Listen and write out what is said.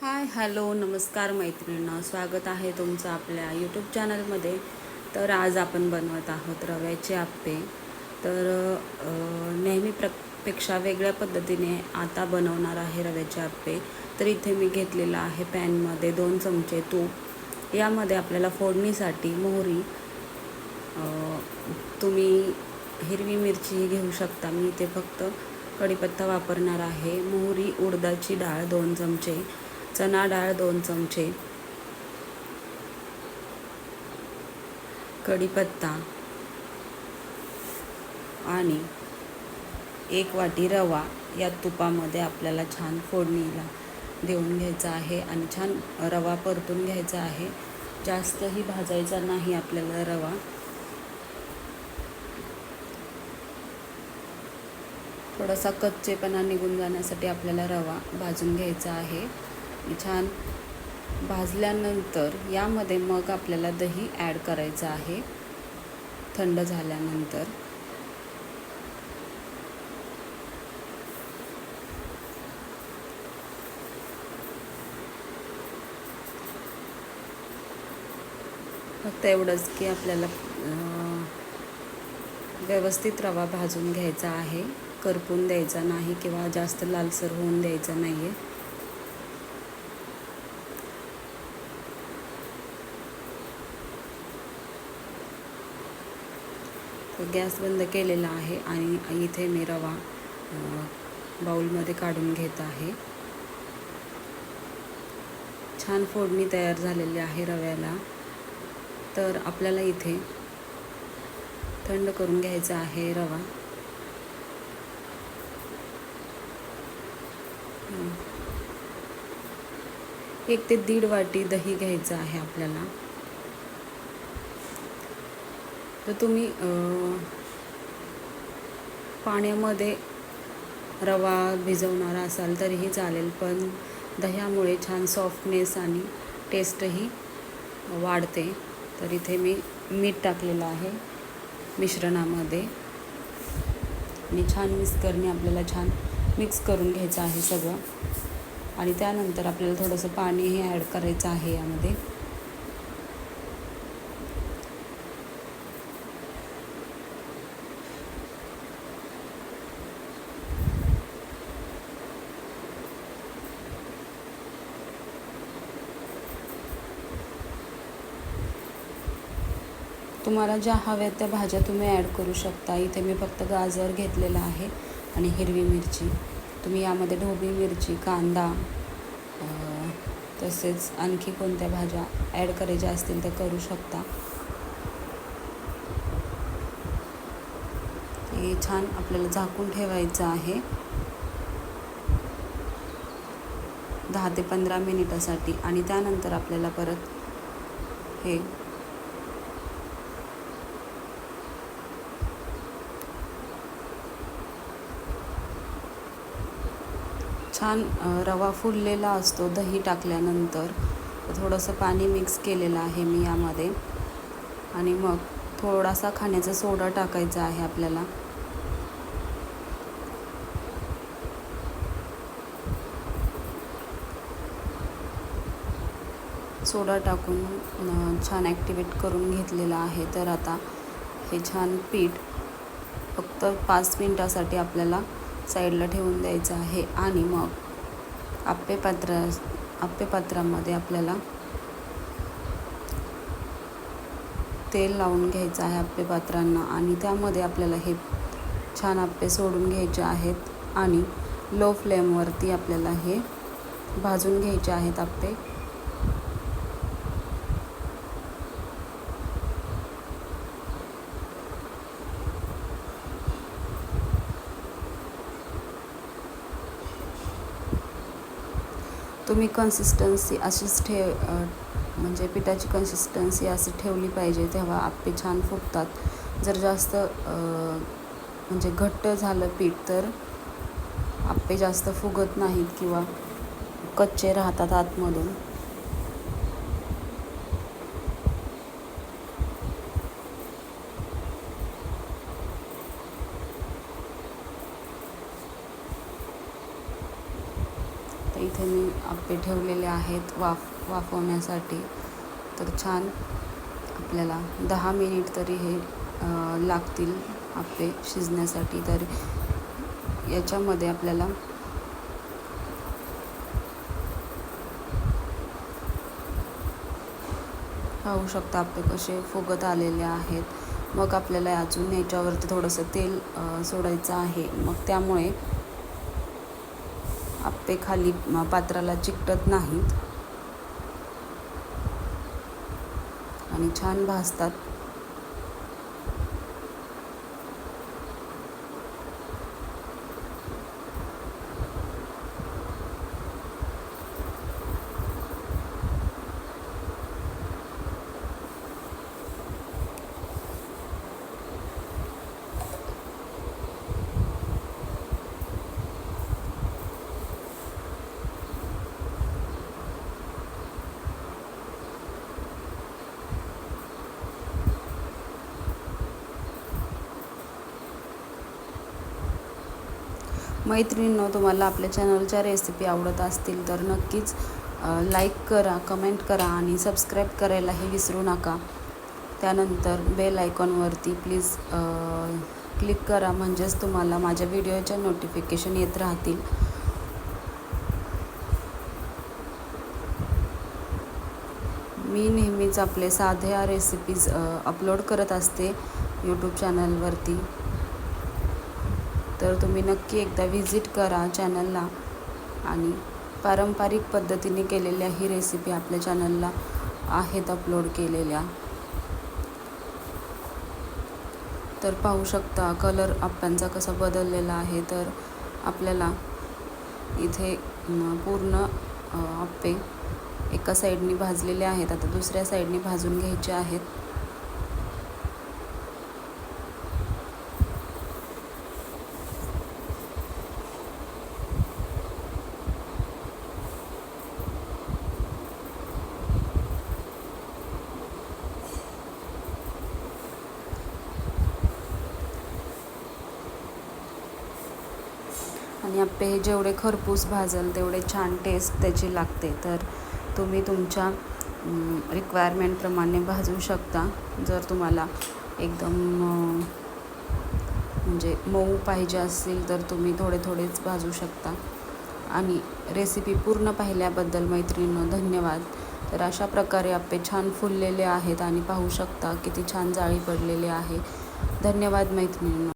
Hi hello नमस्कार मैत्रिणींनो. स्वागत आहे तुमचं आपल्या यूट्यूब चॅनलमध्ये तर आज आपण बनवत आहोत रव्याचे आप्पे. तर नेहमी प्रपेक्षा वेगळ्या पद्धतीने आता बनवणार आहे रव्याचे आप्पे. तर इथे मी घेतलेलं आहे पॅनमध्ये दोन चमचे तूप. यामध्ये आपल्याला फोडणीसाठी मोहरी तुम्ही हिरवी मिरची घेऊ शकता. मी इथे फक्त कढीपत्ता वापरणार आहे. मोहरी उडदाची डाळ दोन चमचे. चणा डाळ दोन चमचे. कढीपत्ता. आणि एक वाटी रवा या तुपामध्ये आपल्याला छान फोडणीला देऊन घ्यायचा आहे आणि छान रवा परतून घ्यायचा आहे. जास्तही भाजायचा नाही आपल्याला रवा. थोडासा कच्चेपणा निघून जाण्यासाठी आपल्याला रवा भाजून घ्यायचा आहे. छान भाजल्यानंतर यामध्ये मग आपल्याला दही ॲड करायचं आहे. थंड झाल्यानंतर. फक्त एवढंच की आपल्याला व्यवस्थित रवा भाजून घ्यायचा आहे. करपून द्यायचा नाही किंवा जास्त लालसर होऊन द्यायचा नाही आहे तर गॅस बंद केलेला आहे आणि इथे मी रवा बाऊलमध्ये बाउलमध्ये काढून घेत आहे. छान फोडणी तयार झालेली आहे रव्याला. तर आपल्याला इथे थंड करून घ्यायचा आहे रवा. एक ते दीड वाटी दही घ्यायचं आहे आपल्याला. तर तुम्ही पाण्यामध्ये रवा भिजवणारा असाल तरीही चालेल पण दह्यामुळे छान सॉफ्टनेस आणि टेस्टही वाढते. तर इथे मी मीठ टाकलेलं आहे मिश्रणामध्ये. आणि छान मिक्सरने आपल्याला छान मिक्स करून घ्यायचं आहे सगळं. आणि त्यानंतर आपल्याला थोडंसं पाणीही ॲड करायचं आहे यामध्ये. तुम्हाला ज्या हव्या त्या भाज्या तुम्ही ॲड करू शकता. इथे मी फक्त गाजर घेतलेलं आहे आणि हिरवी मिरची. तुम्ही यामध्ये ढोबळी मिरची कांदा तसेच आणखी कोणत्या भाज्या ॲड करायच्या असतील त्या करू शकता. हे छान आपल्याला झाकून ठेवायचं आहे. दहा ते पंधरा मिनिटासाठी आणि त्यानंतर आपल्याला परत हे छान रवा फुललेला असतो दही टाकल्यानंतर. थोडंसं पाणी मिक्स केलेलं आहे मी यामध्ये. आणि मग थोडासा खाण्याचा सोडा टाकायचा आहे आपल्याला. सोडा टाकून छान ॲक्टिवेट करून घेतलेला आहे तर आता हे छान पीठ फक्त पाच मिनटासाठी आपल्याला साईडला ठेवून द्यायचं आहे आणि मग आप्पे पात्रा आप्पे पात्रामध्ये आपल्याला तेल लावून घ्यायचं आहे आप्पे पात्रांना आणि त्यामध्ये आपल्याला हे छान आप्पे सोडून घ्यायचे आहेत आणि लो फ्लेमवरती आपल्याला हे भाजून घ्यायचे आहेत आप्पे. तुम्ही कन्सिस्टन्सी अशीच ठेव म्हणजे पिठाची कन्सिस्टन्सी अशी ठेवली पाहिजे तेव्हा आप्पे छान फुगतात. जर जास्त म्हणजे घट्ट झालं पीठ तर आप्पे जास्त फुगत नाहीत किंवा कच्चे राहतात आतमधून. तर इथे मी आप्पे ठेवलेले आहेत वाफ वाफवण्यासाठी. तर छान आपल्याला दहा मिनिट तरी हे लागतील आप्पे शिजण्यासाठी. तर याच्यामध्ये आपल्याला पाहू शकता आपले कसे फुगत आलेले आहेत. मग आपल्याला अजून याच्यावरती थोडंसं तेल सोडायचं आहे. मग त्यामुळे आप्पे खाली पात्राला चिकटत नाहीत. आणि छान भासतात. मैत्रिणींनो तुम्हाला आपल्या चॅनलच्या रेसिपी आवडत असतील तर नक्कीच लाईक करा कमेंट करा आणि सबस्क्राईब करायलाही विसरू नका. त्यानंतर बेल आयकॉनवरती प्लीज क्लिक करा म्हणजेच तुम्हाला माझ्या व्हिडिओच्या नोटिफिकेशन येत राहतील. मी नेहमीच आपले साध्या रेसिपीज अपलोड करत असते यूट्यूब चॅनलवरती तर तुम्ही नक्की एकदा व्हिजिट करा चॅनलला. आणि पारंपरिक पद्धतीने केलेल्या ही रेसिपी आपल्या चॅनलला आहेत अपलोड केलेल्या. तर पाहू शकता कलर आप्यांचा कसा बदललेला आहे. तर आपल्याला इथे पूर्ण आप्पे एका साईडनी भाजलेले आहेत. आता दुसऱ्या साईडनी भाजून घ्यायचे आहेत. आणि आप्पे हे जेवढे खरपूस भाजल तेवढे छान टेस्ट त्याची लागते. तर तुम्ही तुमच्या रिक्वायरमेंटप्रमाणे भाजू शकता. जर तुम्हाला एकदम म्हणजे मऊ पाहिजे असतील तर तुम्ही थोडे थोडेच भाजू शकता. आणि रेसिपी पूर्ण पाहिल्याबद्दल मैत्रिणींनो धन्यवाद. तर अशा प्रकारे आप्पे छान फुललेले आहेत आणि पाहू शकता किती छान जाळी पडलेली आहे. धन्यवाद मैत्रिणींनो.